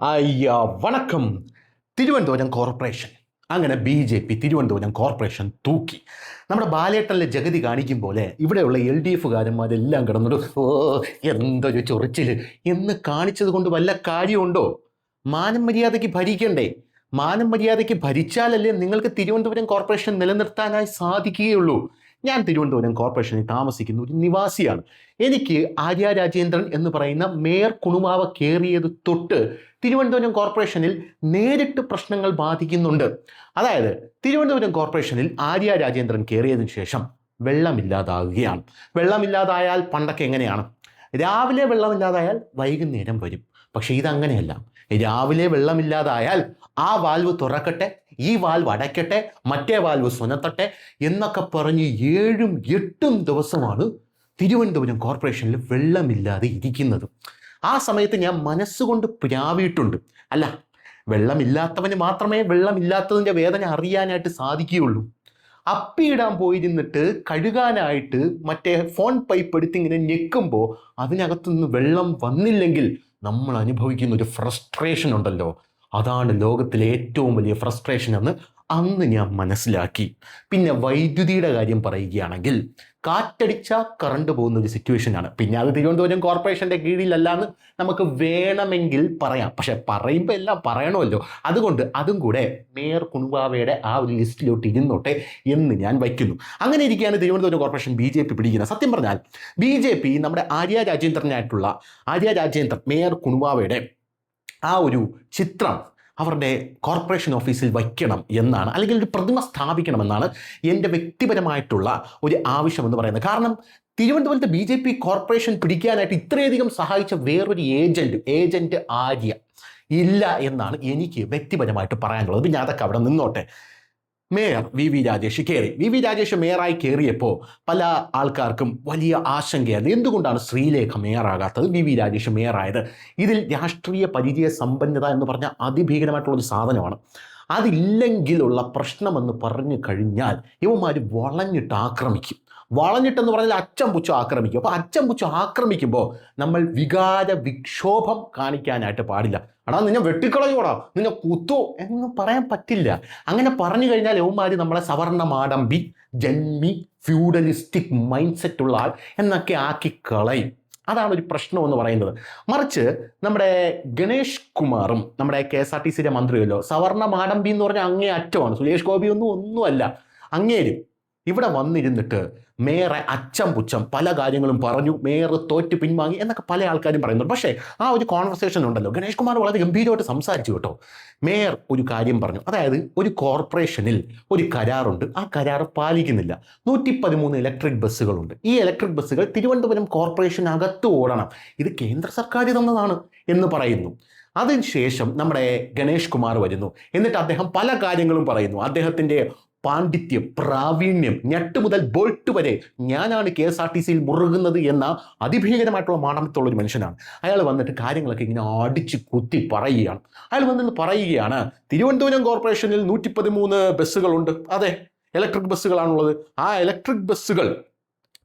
അയ്യ വണക്കം. തിരുവനന്തപുരം കോർപ്പറേഷൻ. അങ്ങനെ B J P Thiruvananthapuram corporation തൂക്കി. നമ്മുടെ ബാലേട്ടനിലെ ജഗതി കാണിക്കും പോലെ ഇവിടെയുള്ള എൽ ഡി എഫുകാരന്മാരെല്ലാം കിടന്നിട്ട് ഓ എന്തൊരു ചൊറിച്ചിൽ എന്ന് കാണിച്ചത് കൊണ്ട് വല്ല കാര്യമുണ്ടോ? മാനം മര്യാദയ്ക്ക് ഭരിക്കണ്ടേ? മാനം മര്യാദയ്ക്ക് ഭരിച്ചാലല്ലേ നിങ്ങൾക്ക് തിരുവനന്തപുരം കോർപ്പറേഷൻ നിലനിർത്താനായി സാധിക്കുകയുള്ളൂ. ഞാൻ തിരുവനന്തപുരം കോർപ്പറേഷനിൽ താമസിക്കുന്ന ഒരു നിവാസിയാണ്. എനിക്ക് ആര്യ രാജേന്ദ്രൻ എന്ന് പറയുന്ന മേയർ കുണുമാവ കയറിയത് തൊട്ട് തിരുവനന്തപുരം കോർപ്പറേഷനിൽ നേരിട്ട് പ്രശ്നങ്ങൾ ബാധിക്കുന്നുണ്ട്. അതായത് തിരുവനന്തപുരം കോർപ്പറേഷനിൽ ആര്യ രാജേന്ദ്രൻ കയറിയതിനു ശേഷം വെള്ളമില്ലാതാകുകയാണ് വെള്ളമില്ലാതായാൽ പണ്ടൊക്കെ എങ്ങനെയാണ്? രാവിലെ വെള്ളമില്ലാതായാൽ വൈകുന്നേരം വരും. പക്ഷേ ഇതങ്ങനെയല്ല. രാവിലെ വെള്ളമില്ലാതായാൽ ആ വാൽവ് തുറക്കട്ടെ ഈ വാൽവ് അടയ്ക്കട്ടെ മറ്റേ വാൽവ് സുനത്തട്ടെ എന്നൊക്കെ പറഞ്ഞ് ഏഴും എട്ടും ദിവസമാണ് തിരുവനന്തപുരം കോർപ്പറേഷനിൽ വെള്ളമില്ലാതെ ഇരിക്കുന്നത്. ആ സമയത്ത് ഞാൻ മനസ്സുകൊണ്ട് പ്രാവിയിട്ടുണ്ട്. അല്ല വെള്ളമില്ലാത്തവന് മാത്രമേ വെള്ളമില്ലാത്തതിന്റെ വേദന അറിയാനായിട്ട് സാധിക്കുകയുള്ളൂ. അപ്പിയിടാൻ പോയിരുന്നിട്ട് കഴുകാനായിട്ട് മറ്റേ ഫോൺ പൈപ്പ് എടുത്ത് ഇങ്ങനെ ഞെക്കുമ്പോൾ അതിനകത്തുനിന്ന് വെള്ളം വന്നില്ലെങ്കിൽ നമ്മൾ അനുഭവിക്കുന്ന ഒരു ഫ്രസ്ട്രേഷൻ ഉണ്ടല്ലോ. അതാണ് ലോകത്തിലെ ഏറ്റവും വലിയ ഫ്രസ്ട്രേഷൻ എന്ന് അന്ന് ഞാൻ മനസ്സിലാക്കി. പിന്നെ വൈദ്യുതിയുടെ കാര്യം പറയുകയാണെങ്കിൽ കാറ്റടിച്ച കറണ്ട് പോകുന്ന ഒരു സിറ്റുവേഷനാണ് പിന്നെ അത് തിരുവനന്തപുരം കോർപ്പറേഷന്റെ കീഴിലല്ലാന്ന് നമുക്ക് വേണമെങ്കിൽ പറയാം. പക്ഷെ പറയുമ്പോൾ എല്ലാം പറയണമല്ലോ. അതുകൊണ്ട് അതും കൂടെ മേയർ കുണുവാവയുടെ ആ ഒരു ലിസ്റ്റിലോട്ട് ഇരുന്നോട്ടെ എന്ന് ഞാൻ വയ്ക്കുന്നു. അങ്ങനെ ഇരിക്കുകയാണ് Thiruvananthapuram corporation B J P പിടിക്കുന്നത്. സത്യം പറഞ്ഞാൽ ബി ജെ പി നമ്മുടെ ആര്യ രാജേന്ദ്രനായിട്ടുള്ള ആര്യ രാജേന്ദ്രൻ മേയർ കുണുവാവയുടെ ആ ഒരു ചിത്രം അവരുടെ കോർപ്പറേഷൻ ഓഫീസിൽ വയ്ക്കണം എന്നാണ് അല്ലെങ്കിൽ ഒരു പ്രതിമ സ്ഥാപിക്കണമെന്നാണ് എന്റെ വ്യക്തിപരമായിട്ടുള്ള ഒരു ആവശ്യമെന്ന് പറയുന്നത്. കാരണം തിരുവനന്തപുരത്ത് ബി ജെ പി കോർപ്പറേഷൻ പിടിക്കാനായിട്ട് ഇത്രയധികം സഹായിച്ച വേറൊരു ഏജന്റ് ഏജന്റ് ആര്യ ഇല്ല എന്നാണ് എനിക്ക് വ്യക്തിപരമായിട്ട് പറയാനുള്ളത്. പിന്നെ അതൊക്കെ അവിടെ നിന്നോട്ടെ. മേയർ വി വി രാജേഷ് കയറി. വി വി രാജേഷ് മേയറായി കയറിയപ്പോൾ പല ആൾക്കാർക്കും വലിയ ആശങ്കയായിരുന്നു. എന്തുകൊണ്ടാണ് ശ്രീലേഖ മേയറാകാത്തത്? വി വി രാജേഷ് മേയറായത്. ഇതിൽ രാഷ്ട്രീയ പരിചയ സമ്പന്നത എന്ന് പറഞ്ഞാൽ അതിഭീകരമായിട്ടുള്ള ഒരു സാധനമാണ്. അതില്ലെങ്കിലുള്ള പ്രശ്നമെന്ന് പറഞ്ഞു കഴിഞ്ഞാൽ ഇവന്മാർ വളഞ്ഞിട്ട് ആക്രമിക്കും. വളഞ്ഞിട്ടെന്ന് പറഞ്ഞാൽ അച്ചം പുച്ഛം ആക്രമിക്കും. അപ്പോൾ അച്ചം പുച്ഛം ആക്രമിക്കുമ്പോൾ നമ്മൾ വികാര വിക്ഷോഭം കാണിക്കാനായിട്ട് പാടില്ല. എടാ നിന്നെ വെട്ടിക്കളയോടാ നിന്നെ കുത്തോ എന്നൊന്നും പറയാൻ പറ്റില്ല. അങ്ങനെ പറഞ്ഞു കഴിഞ്ഞാൽ യവന്മാർ നമ്മളെ സവർണ മാടമ്പി ജന്മി ഫ്യൂഡലിസ്റ്റിക് മൈൻഡ് സെറ്റ് ഉള്ള ആൾ എന്നൊക്കെ ആക്കി കളയും. അതാണ് ഒരു പ്രശ്നം എന്ന് പറയുന്നത്. മറിച്ച് നമ്മുടെ ഗണേഷ് കുമാറും നമ്മുടെ കെ എസ് ആർ ടി സിയുടെ മന്ത്രിയല്ലോ. സവർണ മാടമ്പി എന്ന് പറഞ്ഞാൽ അങ്ങേ അറ്റമാണ്. സുരേഷ് ഗോപി ഒന്നും ഒന്നുമല്ല. അങ്ങേരും ഇവിടെ വന്നിരുന്നിട്ട് മേയറെ അച്ചം പുച്ഛം പല കാര്യങ്ങളും പറഞ്ഞു മേയർ തോറ്റ് പിൻവാങ്ങി എന്നൊക്കെ പല ആൾക്കാരും പറയുന്നുണ്ട്. പക്ഷേ ആ ഒരു കോൺവെർസേഷൻ ഉണ്ടല്ലോ. ഗണേഷ് കുമാർ വളരെ ഗംഭീരമായിട്ട് സംസാരിച്ചു കേട്ടോ. മേയർ ഒരു കാര്യം പറഞ്ഞു. അതായത് ഒരു കോർപ്പറേഷനിൽ ഒരു കരാറുണ്ട്. ആ കരാർ പാലിക്കുന്നില്ല. നൂറ്റി പതിമൂന്ന് ഇലക്ട്രിക് ബസ്സുകളുണ്ട്. ഈ ഇലക്ട്രിക് ബസ്സുകൾ തിരുവനന്തപുരം കോർപ്പറേഷനകത്ത് ഓടണം. ഇത് കേന്ദ്ര സർക്കാർ തന്നതാണ് എന്ന് പറയുന്നു. അതിനുശേഷം നമ്മുടെ ഗണേഷ് കുമാർ വരുന്നു. എന്നിട്ട് അദ്ദേഹം പല കാര്യങ്ങളും പറയുന്നു. അദ്ദേഹത്തിന്റെ പാണ്ഡിത്യം പ്രാവീണ്യം ഞെട്ട് മുതൽ ബോൾട്ട് വരെ ഞാനാണ് കെ എസ് ആർ ടി സിയിൽ മുറുകുന്നത് എന്ന അതിഭീകരമായിട്ടുള്ള മാണമത്തുള്ള ഒരു മനുഷ്യനാണ്. അയാൾ വന്നിട്ട് കാര്യങ്ങളൊക്കെ ഇങ്ങനെ അടിച്ച് കുത്തി പറയുകയാണ്. അയാൾ വന്നിട്ട് പറയുകയാണ് തിരുവനന്തപുരം കോർപ്പറേഷനിൽ നൂറ്റി പതിമൂന്ന് ബസ്സുകളുണ്ട്. അതെ ഇലക്ട്രിക് ബസ്സുകളാണുള്ളത്. ആ ഇലക്ട്രിക് ബസ്സുകൾ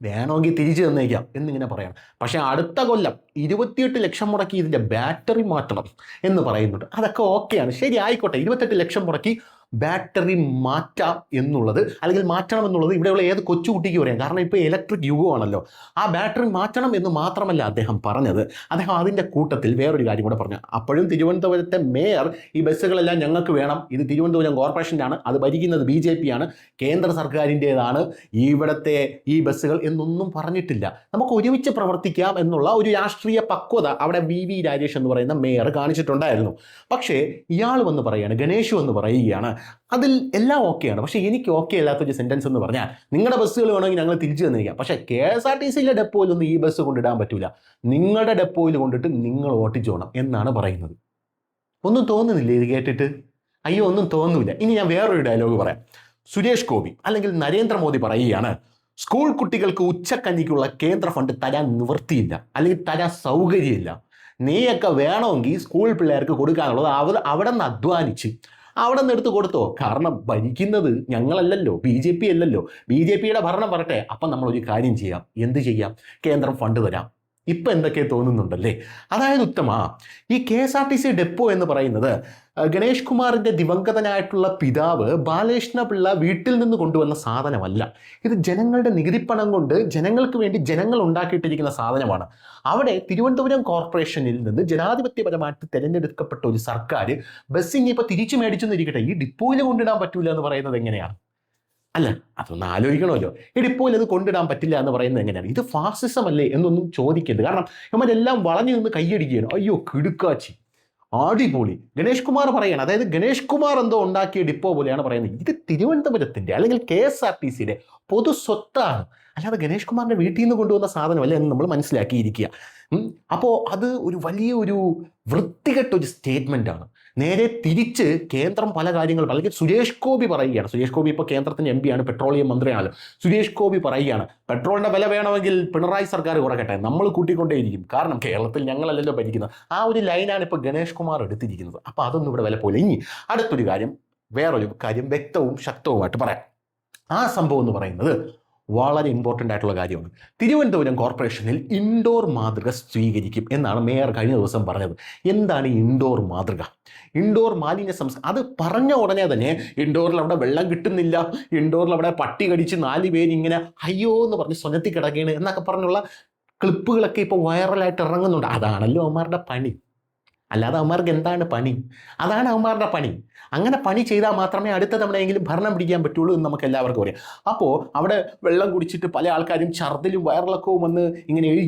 വേണമെങ്കിൽ തിരിച്ചു തന്നേക്കാം എന്നിങ്ങനെ പറയണം. പക്ഷേ അടുത്ത കൊല്ലം ഇരുപത്തിയെട്ട് ലക്ഷം മുടക്കി ഇതിന്റെ ബാറ്ററി മാറ്റണം എന്ന് പറയുന്നുണ്ട്. അതൊക്കെ ഓക്കെയാണ്. ശരി ആയിക്കോട്ടെ. ഇരുപത്തെട്ട് ലക്ഷം മുടക്കി ബാറ്ററി മാറ്റാം എന്നുള്ളത് അല്ലെങ്കിൽ മാറ്റണം എന്നുള്ളത് ഇവിടെയുള്ള ഏത് കൊച്ചുകുട്ടിക്ക് പറയാം. കാരണം ഇപ്പോൾ ഇലക്ട്രിക് യുഗമാണല്ലോ. ആ ബാറ്ററി മാറ്റണം എന്ന് മാത്രമല്ല അദ്ദേഹം പറഞ്ഞത്. അദ്ദേഹം അതിന്റെ കൂട്ടത്തിൽ വേറൊരു കാര്യം കൂടെ പറഞ്ഞു. അപ്പോഴും തിരുവനന്തപുരത്തെ മേയർ ഈ ബസ്സുകളെല്ലാം ഞങ്ങൾക്ക് വേണം. ഇത് തിരുവനന്തപുരം കോർപ്പറേഷന്റെ ആണ് അത് ഭരിക്കുന്നത് ബി ജെ പി ആണ് കേന്ദ്ര സർക്കാരിന്റേതാണ് ഇവിടുത്തെ ഈ ബസ്സുകൾ എന്നൊന്നും പറഞ്ഞിട്ടില്ല. നമുക്ക് ഒരുമിച്ച് പ്രവർത്തിക്കാം എന്നുള്ള ഒരു രാഷ്ട്രീയ പക്വത അവിടെ വി വി രാജേഷ് എന്ന് പറയുന്ന മേയർ കാണിച്ചിട്ടുണ്ടായിരുന്നു. പക്ഷേ ഇയാൾ വന്ന് പറയുകയാണ് ഗണേഷ് എന്ന് പറയുകയാണ് അതിൽ എല്ലാം ഓക്കെയാണ് പക്ഷേ എനിക്ക് ഓക്കെ അല്ലാത്ത ഒരു സെന്റൻസ് എന്ന് പറഞ്ഞാൽ നിങ്ങളുടെ ബസ്സുകൾ വേണമെങ്കിൽ ഞങ്ങൾ തിരിച്ചു തന്നിരിക്കാം. പക്ഷേ കെ എസ് ആർ ടി സിയിലെ ഡെപ്പോയിലൊന്നും ഈ ബസ് കൊണ്ടിടാൻ പറ്റില്ല നിങ്ങളുടെ ഡെപ്പോയിൽ കൊണ്ടിട്ട് നിങ്ങൾ ഓട്ടിച്ചോണം എന്നാണ് പറയുന്നത്. ഒന്നും തോന്നുന്നില്ല ഇത് കേട്ടിട്ട്? അയ്യോ ഒന്നും തോന്നുന്നില്ല. ഇനി ഞാൻ വേറൊരു ഡയലോഗ് പറയാം. സുരേഷ് ഗോപി അല്ലെങ്കിൽ നരേന്ദ്രമോദി പറയുകയാണ് സ്കൂൾ കുട്ടികൾക്ക് ഉച്ചക്കഞ്ഞിക്കുള്ള കേന്ദ്ര ഫണ്ട് തരാൻ നിവൃത്തിയില്ല. അല്ലെങ്കിൽ തരാൻ സൗകര്യമില്ല. നീയൊക്കെ വേണമെങ്കിൽ സ്കൂൾ പിള്ളേർക്ക് കൊടുക്കാനുള്ളത് അവർ അവിടെ നിന്ന് അധ്വാനിച്ച് അവിടെ നിന്ന് എടുത്ത് കൊടുത്തോ. കാരണം ഭരിക്കുന്നത് ഞങ്ങളല്ലല്ലോ ബി ജെ പി അല്ലല്ലോ. ബി ജെ പിയുടെ ഭരണം വരട്ടെ. അപ്പം നമ്മളൊരു കാര്യം ചെയ്യാം. എന്ത് ചെയ്യാം? കേന്ദ്രം ഫണ്ട് തരാം. ഇപ്പൊ എന്തൊക്കെ തോന്നുന്നുണ്ടല്ലേ? അതായത് ഉത്തമ ഈ K S R T C depot എന്ന് പറയുന്നത് ഗണേഷ് കുമാറിന്റെ ദിവംഗതനായിട്ടുള്ള പിതാവ് ബാലകൃഷ്ണ പിള്ള വീട്ടിൽ നിന്ന് കൊണ്ടുവന്ന സാധനമല്ല. ഇത് ജനങ്ങളുടെ നികുതിപ്പണം കൊണ്ട് ജനങ്ങൾക്ക് വേണ്ടി ജനങ്ങൾ ഉണ്ടാക്കിയിട്ടിരിക്കുന്ന സാധനമാണ്. അവിടെ തിരുവനന്തപുരം കോർപ്പറേഷനിൽ നിന്ന് ജനാധിപത്യപരമായിട്ട് തിരഞ്ഞെടുക്കപ്പെട്ട ഒരു സർക്കാർ ബസ് ഇനിയിപ്പോൾ തിരിച്ചു മേടിച്ചെന്നിരിക്കട്ടെ ഈ ഡിപ്പോയിൽ കൊണ്ടിടാൻ പറ്റൂല എന്ന് പറയുന്നത് എങ്ങനെയാണ്? അല്ല അതൊന്ന് ആലോചിക്കണമല്ലോ. ഇടിപ്പോൾ അത് കൊണ്ടിടാൻ പറ്റില്ല എന്ന് പറയുന്നത് എങ്ങനെയാണ്? ഇത് ഫാസിസം അല്ലേ എന്നൊന്നും ചോദിക്കരുത്. കാരണം നമ്മളെല്ലാം വളഞ്ഞു നിന്ന് കൈയടിക്കുകയാണ്. അയ്യോ കിടുക്കാച്ചി. അടിപൊളി. ഗണേഷ് കുമാർ പറയാണ്. അതായത് ഗണേഷ് കുമാർ എന്തോ ഉണ്ടാക്കിയ ഡിപ്പോ പോലെയാണ് പറയുന്നത്. ഇത് തിരുവനന്തപുരത്തിന്റെ അല്ലെങ്കിൽ കെ എസ് ആർ ടി സിയുടെ പൊതു സ്വത്താണ്. അല്ലാതെ ഗണേഷ് കുമാറിന്റെ വീട്ടിൽ നിന്ന് കൊണ്ടുവന്ന സാധനമല്ല എന്ന് നമ്മൾ മനസ്സിലാക്കിയിരിക്കുക. അപ്പോൾ അത് ഒരു വലിയ ഒരു വൃത്തികെട്ട ഒരു സ്റ്റേറ്റ്മെന്റ് ആണ്. നേരെ തിരിച്ച് കേന്ദ്രം പല കാര്യങ്ങൾ അല്ലെങ്കിൽ സുരേഷ് ഗോപി പറയുകയാണ്. സുരേഷ് ഗോപി ഇപ്പോൾ കേന്ദ്രത്തിന്റെ എം ആണ് പെട്രോളിയം മന്ത്രിയാണ്. സുരേഷ് ഗോപി പറയുകയാണ് പെട്രോളിന്റെ വില വേണമെങ്കിൽ പിണറായി സർക്കാർ കുറക്കട്ടെ നമ്മൾ കൂട്ടിക്കൊണ്ടേയിരിക്കും. കാരണം കേരളത്തിൽ ഞങ്ങളല്ലല്ലോ ഭരിക്കുന്നത്. ആ ഒരു ലൈനാണ് ഇപ്പോൾ ഗണേഷ് കുമാർ എടുത്തിരിക്കുന്നത്. അപ്പോൾ അതൊന്നും ഇവിടെ വില പോലെ ഇനി അടുത്തൊരു കാര്യം വേറൊരു കാര്യം വ്യക്തവും ശക്തവുമായിട്ട് പറയാം. ആ സംഭവം എന്ന് പറയുന്നത് വളരെ ഇമ്പോർട്ടന്റ് ആയിട്ടുള്ള കാര്യമാണ്. തിരുവനന്തപുരം കോർപ്പറേഷനിൽ ഇൻഡോർ മാതൃക സ്വീകരിക്കും എന്നാണ് മേയർ കഴിഞ്ഞ ദിവസം പറഞ്ഞത്. എന്താണ് ഇൻഡോർ മാതൃക? ഇൻഡോർ മാലിന്യ സംസ്കാരം അത് പറഞ്ഞ ഉടനെ തന്നെ ഇൻഡോറിൽ അവിടെ വെള്ളം കിട്ടുന്നില്ല ഇൻഡോറിൽ അവിടെ പട്ടി കടിച്ച് നാല് പേര് ഇങ്ങനെ അയ്യോ എന്ന് പറഞ്ഞ് സ്വനത്തി കിടക്കുകയാണ് എന്നൊക്കെ പറഞ്ഞുള്ള ക്ലിപ്പുകളൊക്കെ ഇപ്പോൾ വൈറലായിട്ട് ഇറങ്ങുന്നുണ്ട്. അതാണല്ലോ അവന്മാരുടെ പണി. അല്ലാതെ അവന്മാർക്ക് എന്താണ് പണി? അതാണ് അവന്മാരുടെ പണി. അങ്ങനെ പണി ചെയ്താൽ മാത്രമേ അടുത്ത തവണയെങ്കിലും ഭരണം പിടിക്കാൻ പറ്റുള്ളൂ എന്ന് നമുക്ക് എല്ലാവർക്കും അറിയാം. അപ്പോൾ അവിടെ വെള്ളം കുടിച്ചിട്ട് പല ആൾക്കാരും ഛർദിലും വയറിളക്കവും വന്ന് ഇങ്ങനെ എഴുതി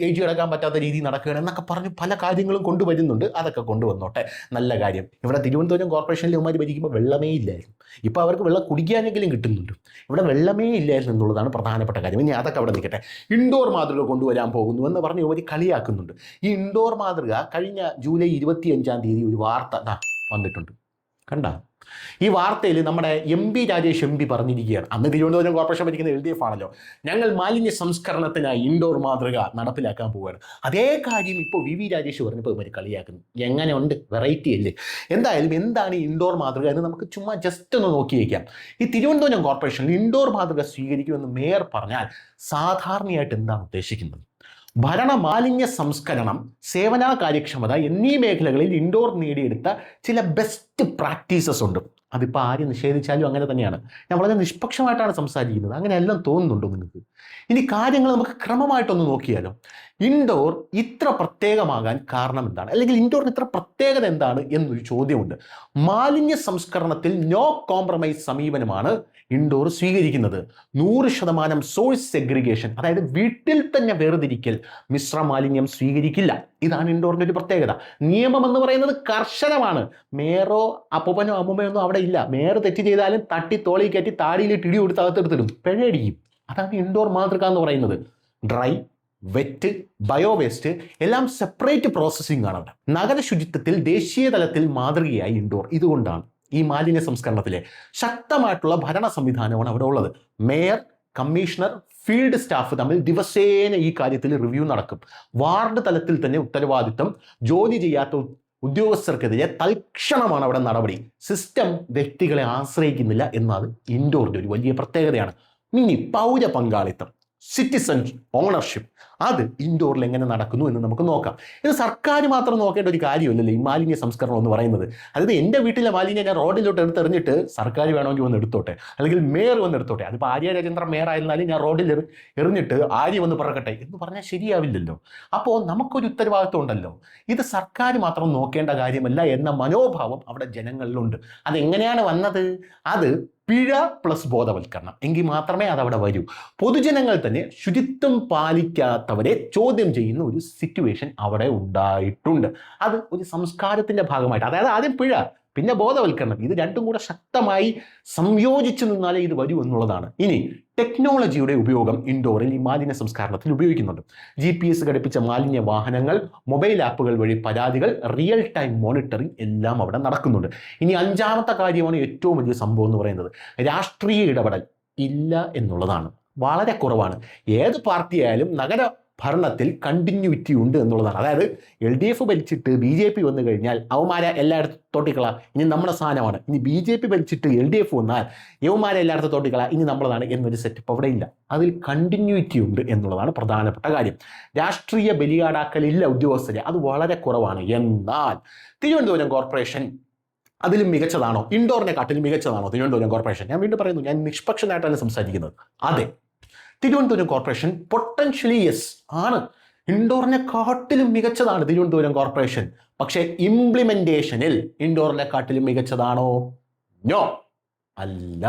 എഴുതി കിടക്കാൻ പറ്റാത്ത രീതി നടക്കുകയാണ് എന്നൊക്കെ പറഞ്ഞ് പല കാര്യങ്ങളും കൊണ്ടുവരുന്നുണ്ട്. അതൊക്കെ കൊണ്ടുവന്നോട്ടെ. നല്ല കാര്യം. ഇവിടെ തിരുവനന്തപുരം കോർപ്പറേഷനിൽ ഇവന്മാർ ഭരിക്കുമ്പോൾ വെള്ളമേ ഇല്ലായിരുന്നു. ഇപ്പോൾ അവർക്ക് വെള്ളം കുടിക്കാനെങ്കിലും കിട്ടുന്നുണ്ട്. ഇവിടെ വെള്ളമേ ഇല്ലായിരുന്നു എന്നുള്ളതാണ് പ്രധാനപ്പെട്ട കാര്യം. ഇനി അതൊക്കെ അവിടെ നിൽക്കട്ടെ. ഇൻഡോർ മാതൃക കൊണ്ടുവരാൻ പോകുന്നു എന്ന് പറഞ്ഞ് ഇവർ കളിയാക്കുന്നുണ്ട്. ഈ ഇൻഡോർ മാതൃക കഴിഞ്ഞ ജൂലൈ ഇരുപത്തി അഞ്ചാം തീയതി ഒരു വാർത്ത വന്നിട്ടുണ്ട്. കണ്ട? ഈ വാർത്തയിൽ നമ്മുടെ M P Rajesh M P പറഞ്ഞിരിക്കുകയാണ്. അന്ന് തിരുവനന്തപുരം കോർപ്പറേഷൻ ഭരിക്കുന്ന എൽ ഡി എഫ് ആണല്ലോ. ഞങ്ങൾ മാലിന്യ സംസ്കരണത്തിനായി ഇൻഡോർ മാതൃക നടപ്പിലാക്കാൻ പോവുകയാണ് അതേ കാര്യം ഇപ്പോൾ വി വി രാജേഷ് പറഞ്ഞപ്പോൾ ഇവർ കളിയാക്കുന്നു. എങ്ങനെ ഉണ്ട്? വെറൈറ്റി അല്ലേ? എന്തായാലും എന്താണ് ഈ ഇൻഡോർ മാതൃക എന്ന് നമുക്ക് ചുമ്മാ ജസ്റ്റ് ഒന്ന് നോക്കിയേക്കാം ഈ തിരുവനന്തപുരം കോർപ്പറേഷനിൽ ഇൻഡോർ മാതൃക സ്വീകരിക്കുമെന്ന് മേയർ പറഞ്ഞാൽ സാധാരണയായിട്ട് എന്താണ് ഉദ്ദേശിക്കുന്നത്? ഭരണ മാലിന്യ സംസ്കരണം സേവനാ കാര്യക്ഷമത എന്നീ മേഖലകളിൽ ഇൻഡോർ നേടിയെടുത്ത ചില ബെസ്റ്റ് പ്രാക്ടീസസ് ഉണ്ട്. അതിപ്പോൾ ആര് നിഷേധിച്ചാലും അങ്ങനെ തന്നെയാണ്. ഞാൻ വളരെ നിഷ്പക്ഷമായിട്ടാണ് സംസാരിക്കുന്നത്. അങ്ങനെ എല്ലാം തോന്നുന്നുണ്ടോ നിങ്ങൾക്ക്? ഇനി കാര്യങ്ങൾ നമുക്ക് ക്രമമായിട്ടൊന്ന് നോക്കിയാലോ. ഇൻഡോർ ഇത്ര പ്രത്യേകമാകാൻ കാരണം എന്താണ്? അല്ലെങ്കിൽ ഇൻഡോറിന് ഇത്ര പ്രത്യേകത എന്താണ് എന്നൊരു ചോദ്യമുണ്ട്. മാലിന്യ സംസ്കരണത്തിൽ നോ കോംപ്രമൈസ് സമീപനമാണ് ഇൻഡോർ സ്വീകരിക്കുന്നത്. നൂറ് ശതമാനം സോഴ്സ് സെഗ്രിഗേഷൻ അതായത് വീട്ടിൽ തന്നെ വേർതിരിക്കൽ മിശ്ര മാലിന്യം സ്വീകരിക്കില്ല. ഇതാണ് ഇൻഡോറിന്റെ ഒരു പ്രത്യേകത. നിയമം എന്ന് പറയുന്നത് കർശനമാണ്. മേറോ അപ്പനോ അമ്മൂമ്മയോ ഒന്നും അവിടെ ഇല്ല. മേറ് തെറ്റ് ചെയ്താലും തട്ടി തോളി കയറ്റി താടിയിൽ ഇടി കൊടുത്ത് അകത്തെടുത്തിടും പിഴയടിക്കും. അതാണ് ഇൻഡോർ മാതൃക എന്ന് പറയുന്നത്. ഡ്രൈ വെറ്റ് ബയോ വേസ്റ്റ് എല്ലാം സെപ്പറേറ്റ് പ്രോസസ്സിംഗ് ആണ് അവിടെ. നഗര ശുചിത്വത്തിൽ ദേശീയ തലത്തിൽ മാതൃകയായി ഇൻഡോർ ഇതുകൊണ്ടാണ്. ഈ മാലിന്യ സംസ്കരണത്തിലെ ശക്തമായിട്ടുള്ള ഭരണ സംവിധാനമാണ് അവിടെ ഉള്ളത്. മേയർ കമ്മീഷണർ ഫീൽഡ് സ്റ്റാഫ് തമ്മിൽ ദിവസേന ഈ കാര്യത്തിൽ റിവ്യൂ നടക്കും. വാർഡ് തലത്തിൽ തന്നെ ഉത്തരവാദിത്തം ജോലി ചെയ്യാത്ത ഉദ്യോഗസ്ഥർക്കെതിരെ തൽക്ഷണമാണ് അവിടെ നടപടി. സിസ്റ്റം വ്യക്തികളെ ആശ്രയിക്കുന്നില്ല എന്നത് ഇൻഡോറിന്റെ ഒരു വലിയ പ്രത്യേകതയാണ്. ഇനി പൗര പങ്കാളിത്തം സിറ്റിസൺ ഓണർഷിപ്പ് അത് ഇൻഡോറിൽ എങ്ങനെ നടക്കുന്നു എന്ന് നമുക്ക് നോക്കാം. ഇത് സർക്കാർ മാത്രം നോക്കേണ്ട ഒരു കാര്യമല്ലല്ലോ ഈ മാലിന്യ സംസ്കരണം എന്ന് പറയുന്നത്. അതായത് എന്റെ വീട്ടിലെ മാലിന്യം ഞാൻ റോഡിലോട്ട് എടുത്തെറിഞ്ഞിട്ട് സർക്കാർ വേണമെങ്കിൽ വന്ന് എടുത്തോട്ടെ. അല്ലെങ്കിൽ മേയർ വന്ന് എടുത്തോട്ടെ. അതിപ്പോൾ ആര്യ രാജേന്ദ്രൻ മേയർ ആയിരുന്നാലും ഞാൻ റോഡിൽ എറിഞ്ഞിട്ട് ആര്യ വന്ന് പറക്കട്ടെ എന്ന് പറഞ്ഞാൽ ശരിയാവില്ലല്ലോ. അപ്പോൾ നമുക്കൊരു ഉത്തരവാദിത്വം ഉണ്ടല്ലോ. ഇത് സർക്കാർ മാത്രം നോക്കേണ്ട കാര്യമല്ല എന്ന മനോഭാവം അവിടെ ജനങ്ങളിലുണ്ട്. അതെങ്ങനെയാണ് വന്നത്? അത് പിഴ പ്ലസ് ബോധവൽക്കരണം. എങ്കിൽ മാത്രമേ അതവിടെ വരൂ. പൊതുജനങ്ങൾ തന്നെ ശുചിത്വം പാലിക്കാത്തവരെ ചോദ്യം ചെയ്യുന്ന ഒരു സിറ്റുവേഷൻ അവിടെ ഉണ്ടായിട്ടുണ്ട്. അത് ഒരു സംസ്കാരത്തിന്റെ ഭാഗമായിട്ട് അതായത് ആദ്യം പിഴ. പിന്നെ ബോധവൽക്കരണം. ഇത് രണ്ടും കൂടെ ശക്തമായി സംയോജിച്ചു നിന്നാലേ ഇത് വരൂ എന്നുള്ളതാണ്. ഇനി ടെക്നോളജിയുടെ ഉപയോഗം ഇൻഡോറിൽ ഈ മാലിന്യ സംസ്കരണത്തിൽ ഉപയോഗിക്കുന്നുണ്ട്. ജി പി എസ് ഘടിപ്പിച്ച മാലിന്യ വാഹനങ്ങൾ മൊബൈൽ ആപ്പുകൾ വഴി പരാതികൾ റിയൽ ടൈം മോണിറ്ററിംഗ് എല്ലാം അവിടെ നടക്കുന്നുണ്ട്. ഇനി അഞ്ചാമത്തെ കാര്യമാണ് ഏറ്റവും വലിയ സംഭവം എന്ന് പറയുന്നത്. രാഷ്ട്രീയ ഇടപെടൽ ഇല്ല എന്നുള്ളതാണ്. വളരെ കുറവാണ്. ഏത് പാർട്ടിയായാലും നഗര ഭരണത്തിൽ കണ്ടിന്യൂറ്റി ഉണ്ട് എന്നുള്ളതാണ്. അതായത് എൽ ഡി എഫ് ഭരിച്ചിട്ട് ബി ജെ പി വന്നു കഴിഞ്ഞാൽ അവന്മാരെ എല്ലായിടത്തും തോട്ടിക്കള ഇനി നമ്മുടെ സ്ഥാനമാണ്. ഇനി ബി ജെ പി ഭരിച്ചിട്ട് എൽ ഡി എഫ് വന്നാൽ യവന്മാരെ എല്ലായിടത്തും തോട്ടിക്കള ഇനി നമ്മളതാണ് എന്നൊരു സെറ്റപ്പ് അവിടെ ഇല്ല. അതിൽ കണ്ടിന്യൂറ്റി ഉണ്ട് എന്നുള്ളതാണ് പ്രധാനപ്പെട്ട കാര്യം. രാഷ്ട്രീയ ബലിയാടാക്കലില്ല ഉദ്യോഗസ്ഥരെ. അത് വളരെ കുറവാണ്. എന്നാൽ തിരുവനന്തപുരം കോർപ്പറേഷൻ അതിലും മികച്ചതാണോ? ഇൻഡോറിനെ കാട്ടിലും മികച്ചതാണോ തിരുവനന്തപുരം കോർപ്പറേഷൻ ഞാൻ വീണ്ടും പറയുന്നു ഞാൻ നിഷ്പക്ഷനായിട്ടാണ് സംസാരിക്കുന്നത്. അതെ. തിരുവനന്തപുരം കോർപ്പറേഷൻ പൊട്ടൻഷ്യലി യെസ് ആണ്. ഇൻഡോറിനെ കാട്ടിലും മികച്ചതാണ് തിരുവനന്തപുരം കോർപ്പറേഷൻ. പക്ഷേ ഇംപ്ലിമെന്റേഷനിൽ ഇൻഡോറിനെ കാട്ടിലും മികച്ചതാണോ? നോ. അല്ല.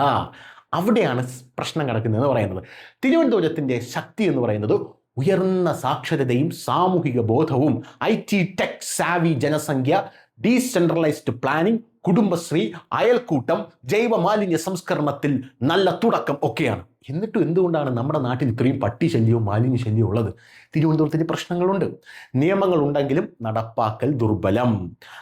അവിടെയാണ് പ്രശ്നം കിടക്കുന്നതെന്ന് പറയുന്നത്. തിരുവനന്തപുരത്തിന്റെ ശക്തി എന്ന് പറയുന്നത് ഉയർന്ന സാക്ഷരതയും സാമൂഹിക ബോധവും ഐ ടി ടെക് സാവി ജനസംഖ്യ ഡീസെൻട്രലൈസ്ഡ് പ്ലാനിംഗ് കുടുംബശ്രീ അയൽക്കൂട്ടം ജൈവ മാലിന്യ സംസ്കരണത്തിൽ നല്ല തുടക്കം ഒക്കെയാണ്. എന്നിട്ടും എന്തുകൊണ്ടാണ് നമ്മുടെ നാട്ടിൽ ഇത്രയും പട്ടി ശല്യവും മാലിന്യ ശല്യവും ഉള്ളത്? തിരുവനന്തപുരത്തിന് പ്രശ്നങ്ങളുണ്ട്. നിയമങ്ങൾ ഉണ്ടെങ്കിലും നടപ്പാക്കൽ ദുർബലം.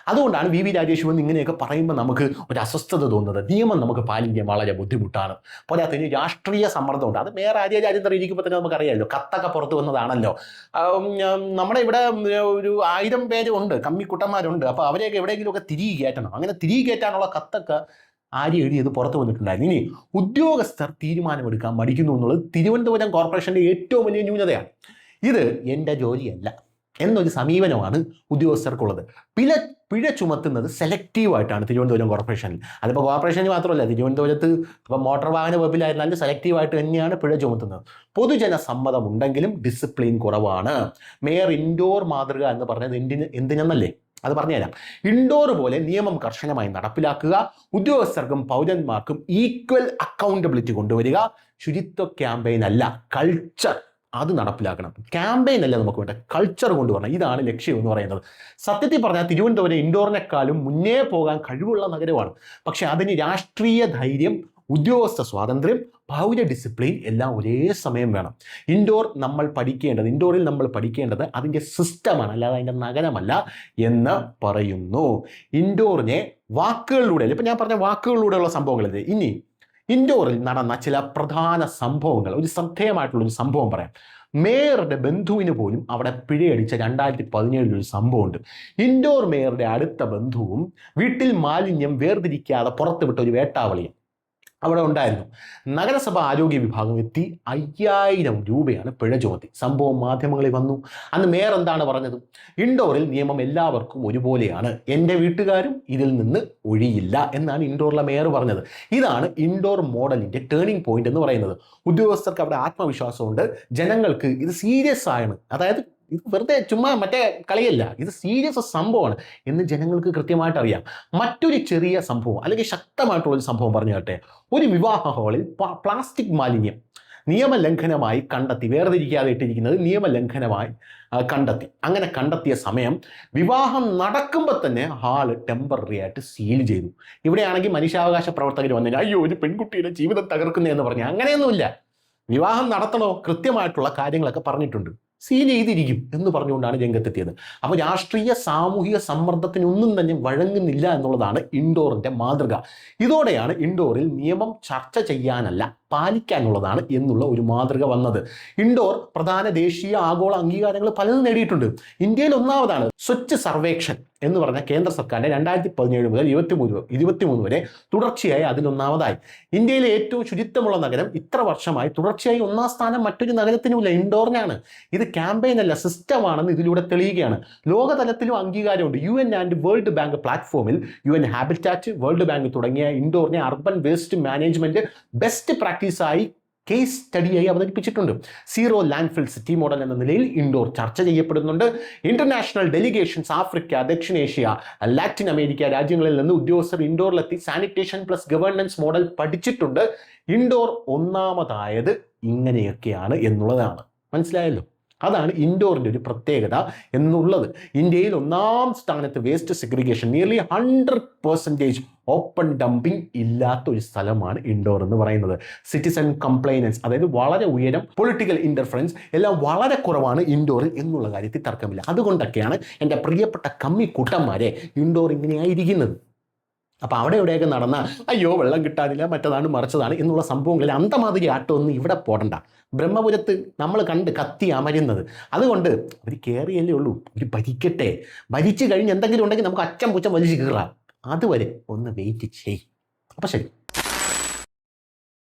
അതുകൊണ്ടാണ് വി വി രാജേഷ് വന്ന് ഇങ്ങനെയൊക്കെ പറയുമ്പോൾ നമുക്ക് ഒരു അസ്വസ്ഥത തോന്നുന്നത്. നിയമം നമുക്ക് പാലിക്കാൻ വളരെ ബുദ്ധിമുട്ടാണ്. പോരാത്തതിന് രാഷ്ട്രീയ സമ്മർദ്ദമുണ്ട് അത് വേറെ ആര്യ രാജ്യന്തരം ഇരിക്കുമ്പോൾ തന്നെ നമുക്കറിയാമല്ലോ കത്തൊക്കെ പുറത്ത് വന്നതാണല്ലോ. നമ്മുടെ ഇവിടെ ഒരു ആയിരം പേരുണ്ട്. കമ്മിക്കുട്ടന്മാരുണ്ട്. അപ്പോൾ അവരെയൊക്കെ എവിടെയെങ്കിലുമൊക്കെ തിരികെ കയറ്റണം. അങ്ങനെ തിരികെ കയറ്റാനുള്ള കത്തൊക്കെ ആര്യ എഴുതിയത് പുറത്ത് വന്നിട്ടുണ്ടായിരുന്നു. ഇനി ഉദ്യോഗസ്ഥർ തീരുമാനമെടുക്കാൻ മടിക്കുന്നു എന്നുള്ളത് തിരുവനന്തപുരം കോർപ്പറേഷന്റെ ഏറ്റവും വലിയ ന്യൂനതയാണ്. ഇത് എന്റെ ജോലിയല്ല. എന്നൊരു സമീപനമാണ് ഉദ്യോഗസ്ഥർക്കുള്ളത്. പിഴ പിഴ ചുമത്തുന്നത് സെലക്റ്റീവായിട്ടാണ് തിരുവനന്തപുരം കോർപ്പറേഷനിൽ അതിപ്പോൾ കോർപ്പറേഷനിൽ മാത്രമല്ല തിരുവനന്തപുരത്ത് ഇപ്പോൾ മോട്ടോർ വാഹന വകുപ്പിലായിരുന്നാലും സെലക്റ്റീവായിട്ട് തന്നെയാണ് പിഴ ചുമത്തുന്നത്. പൊതുജന സമ്മതം ഉണ്ടെങ്കിലും ഡിസിപ്ലിൻ കുറവാണ്. മേയർ ഇൻഡോർ മാതൃക എന്ന് പറഞ്ഞത് എന്തിന് എന്തിനെന്നല്ലേ? അത് പറഞ്ഞുതരാം. ഇൻഡോർ പോലെ നിയമം കർശനമായി നടപ്പിലാക്കുക ഉദ്യോഗസ്ഥർക്കും പൗരന്മാർക്കും ഈക്വൽ അക്കൗണ്ടബിലിറ്റി കൊണ്ടുവരിക. ശുചിത്വ ക്യാമ്പയിൻ അല്ല കൾച്ചർ അത് നടപ്പിലാക്കണം. ക്യാമ്പയിൻ അല്ല നമുക്ക് വേണ്ട കൾച്ചർ കൊണ്ടുവരണം ഇതാണ് ലക്ഷ്യം എന്ന് പറയുന്നത്. സത്യത്തിൽ പറഞ്ഞാൽ തിരുവനന്തപുരം ഇൻഡോറിനെക്കാളും മുന്നേ പോകാൻ കഴിവുള്ള നഗരമാണ്. പക്ഷെ അതിന് രാഷ്ട്രീയ ധൈര്യം ഉദ്യോഗസ്ഥ സ്വാതന്ത്ര്യം പൗര ഡിസിപ്ലിൻ എല്ലാം ഒരേ സമയം വേണം. ഇൻഡോർ നമ്മൾ പഠിക്കേണ്ടത് ഇൻഡോറിൽ നമ്മൾ പഠിക്കേണ്ടത് അതിന്റെ സിസ്റ്റമാണ് അല്ലാതെ അതിന്റെ നഗരമല്ല എന്ന് പറയുന്നു. ഇൻഡോറിനെ വാക്കുകളിലൂടെ ഇപ്പം ഞാൻ പറഞ്ഞ വാക്കുകളിലൂടെയുള്ള സംഭവങ്ങളില്ലേ? ഇനി ഇൻഡോറിൽ നടന്ന ചില പ്രധാന സംഭവങ്ങൾ ഒരു ശ്രദ്ധേയമായിട്ടുള്ള ഒരു സംഭവം പറയാം. മേയറുടെ ബന്ധുവിന് പോലും അവിടെ പിഴയടിച്ച രണ്ടായിരത്തി പതിനേഴിൽ ഒരു സംഭവമുണ്ട്. ഇൻഡോർ മേയറുടെ അടുത്ത ബന്ധുവും വീട്ടിൽ മാലിന്യം വേർതിരിക്കാതെ പുറത്തുവിട്ട ഒരു വേട്ടാവളിയും അവിടെ ഉണ്ടായിരുന്നു. നഗരസഭ ആരോഗ്യ വിഭാഗം എത്തി അയ്യായിരം രൂപയാണ് പിഴ ചുമത്തി. സംഭവം മാധ്യമങ്ങളിൽ വന്നു. അന്ന് മേയർ എന്താണ് പറഞ്ഞത്? ഇൻഡോറിൽ നിയമം എല്ലാവർക്കും ഒരുപോലെയാണ്. എന്റെ വീട്ടുകാരും ഇതിൽ നിന്ന് ഒഴിയില്ല എന്നാണ് ഇൻഡോറിലെ മേയർ പറഞ്ഞത്. ഇതാണ് ഇൻഡോർ മോഡലിന്റെ ടേണിംഗ് പോയിന്റ് എന്ന് പറയുന്നത്. ഉദ്യോഗസ്ഥർക്ക് അവിടെ ആത്മവിശ്വാസമുണ്ട്. ജനങ്ങൾക്ക് ഇത് സീരിയസ് ആണ്. അതായത് ഇത് വെറുതെ ചുമ്മാ മറ്റേ കളിയല്ല. ഇത് സീരിയസ് സംഭവമാണ്. എന്ന് ജനങ്ങൾക്ക് കൃത്യമായിട്ട് അറിയാം. മറ്റൊരു ചെറിയ സംഭവം അല്ലെങ്കിൽ ശക്തമായിട്ടുള്ള ഒരു സംഭവം പറഞ്ഞു കേട്ടെ. ഒരു വിവാഹ ഹാളിൽ പ്ലാസ്റ്റിക് മാലിന്യം നിയമലംഘനമായി കണ്ടെത്തി. വേർതിരിക്കാതെ ഇട്ടിരിക്കുന്നത്? നിയമലംഘനമായി കണ്ടെത്തി. അങ്ങനെ കണ്ടെത്തിയ സമയം വിവാഹം നടക്കുമ്പോൾ തന്നെ ഹാൾ ടെമ്പററി ആയിട്ട് സീൽ ചെയ്തു. ഇവിടെയാണെങ്കിൽ മനുഷ്യാവകാശ പ്രവർത്തകർ വന്നില്ല അയ്യോ ഒരു പെൺകുട്ടിയുടെ ജീവിതം തകർക്കുന്നതെന്ന് പറഞ്ഞു. അങ്ങനെയൊന്നുമില്ല. വിവാഹം നടത്തണോ? കൃത്യമായിട്ടുള്ള കാര്യങ്ങളൊക്കെ പറഞ്ഞിട്ടുണ്ട്. സീൽ ചെയ്തിരിക്കും എന്ന് പറഞ്ഞുകൊണ്ടാണ് രംഗത്തെത്തിയത്. അപ്പോൾ രാഷ്ട്രീയ സാമൂഹിക സമ്മർദ്ദത്തിനൊന്നും തന്നെ വഴങ്ങുന്നില്ല എന്നുള്ളതാണ് ഇൻഡോറിന്റെ മാതൃക. ഇതോടെയാണ് ഇൻഡോറിൽ നിയമം ചർച്ച ചെയ്യാനല്ല പാലിക്കാനുള്ളതാണ് എന്നുള്ള ഒരു മാതൃക വന്നത്. ഇൻഡോർ പ്രധാന ദേശീയ ആഗോള അംഗീകാരങ്ങൾ പലതും നേടിയിട്ടുണ്ട്. ഇന്ത്യയിൽ ഒന്നാമതാണ് സ്വച്ഛ് സർവേക്ഷൻ. എന്ന് പറഞ്ഞ കേന്ദ്ര സർക്കാരിന്റെ രണ്ടായിരത്തി പതിനേഴ് മുതൽ ഇരുപത്തിമൂന്ന് ഇരുപത്തിമൂന്ന് വരെ തുടർച്ചയായി അതിലൊന്നാമതായി. ഇന്ത്യയിലെ ഏറ്റവും ശുചിത്വമുള്ള നഗരം ഇത്ര വർഷമായി തുടർച്ചയായി ഒന്നാം സ്ഥാനം മറ്റൊരു നഗരത്തിനുമില്ല. ഇൻഡോറിനാണ്. ഇത് ക്യാമ്പയിൻ അല്ല സിസ്റ്റമാണെന്ന് ഇതിലൂടെ തെളിയുകയാണ്. ലോകതലത്തിലും അംഗീകാരമുണ്ട്. U N and world bank പ്ലാറ്റ്ഫോമിൽ U N habitat world bank തുടങ്ങിയ ഇൻഡോറിനെ അർബൻ വേസ്റ്റ് മാനേജ്മെന്റ് ബെസ്റ്റ് പ്രാക്ടീസായി കേസ് സ്റ്റഡിയായി അവതരിപ്പിച്ചിട്ടുണ്ട്. സീറോ ലാൻഡ്ഫിൽ സിറ്റി മോഡൽ എന്ന നിലയിൽ ഇൻഡോർ ചർച്ച ചെയ്യപ്പെടുന്നുണ്ട്. ഇന്റർനാഷണൽ ഡെലിഗേഷൻസ് ആഫ്രിക്ക ദക്ഷിണേഷ്യ ലാറ്റിൻ അമേരിക്ക രാജ്യങ്ങളിൽ നിന്ന് ഉദ്യോഗസ്ഥർ ഇൻഡോറിലെത്തി സാനിറ്റേഷൻ പ്ലസ് ഗവേണൻസ് മോഡൽ പഠിച്ചിട്ടുണ്ട്. ഇൻഡോർ ഒന്നാമതായത് ഇങ്ങനെയൊക്കെയാണ് എന്നുള്ളതാണ്. മനസ്സിലായല്ലോ? അതാണ് ഇൻഡോറിന്റെ ഒരു പ്രത്യേകത എന്നുള്ളത്. ഇന്ത്യയിൽ ഒന്നാം സ്ഥാനത്ത് waste segregation nearly hundred percentage open dumping ഇല്ലാത്ത ഒരു സ്ഥലമാണ് ഇൻഡോർ എന്ന് പറയുന്നത്. സിറ്റിസൺ കംപ്ലൈനൻസ് അതായത് വളരെ ഉയരം പൊളിറ്റിക്കൽ ഇന്റർഫറൻസ് എല്ലാം വളരെ കുറവാണ് ഇൻഡോറിൽ എന്നുള്ള കാര്യത്തിൽ തർക്കമില്ല. അതുകൊണ്ടൊക്കെയാണ് എന്റെ പ്രിയപ്പെട്ട കമ്മി കൂട്ടന്മാരെ ഇൻഡോർ ഇങ്ങനെയായിരിക്കുന്നത്. അപ്പോൾ അവിടെ എവിടെയൊക്കെ നടന്ന അയ്യോ വെള്ളം കിട്ടാനില്ല മറ്റതാണ് മറിച്ചതാണ് എന്നുള്ള സംഭവങ്ങളിൽ അന്തമാതിരി ആട്ടമൊന്നും ഇവിടെ പോടണ്ട. ബ്രഹ്മപുരത്ത് നമ്മൾ കണ്ട് കത്തി അമരുന്നത്. അതുകൊണ്ട് അവർ കയറിയല്ലേ ഉള്ളൂ. അവർ ഭരിക്കട്ടെ. ഭരിച്ചു കഴിഞ്ഞ് എന്തെങ്കിലും ഉണ്ടെങ്കിൽ നമുക്ക് അച്ഛൻ പുച്ചം വലിച്ചു കീറാം. അതുവരെ ഒന്ന് വെയിറ്റ് ചെയ്യും. അപ്പോൾ ശരി.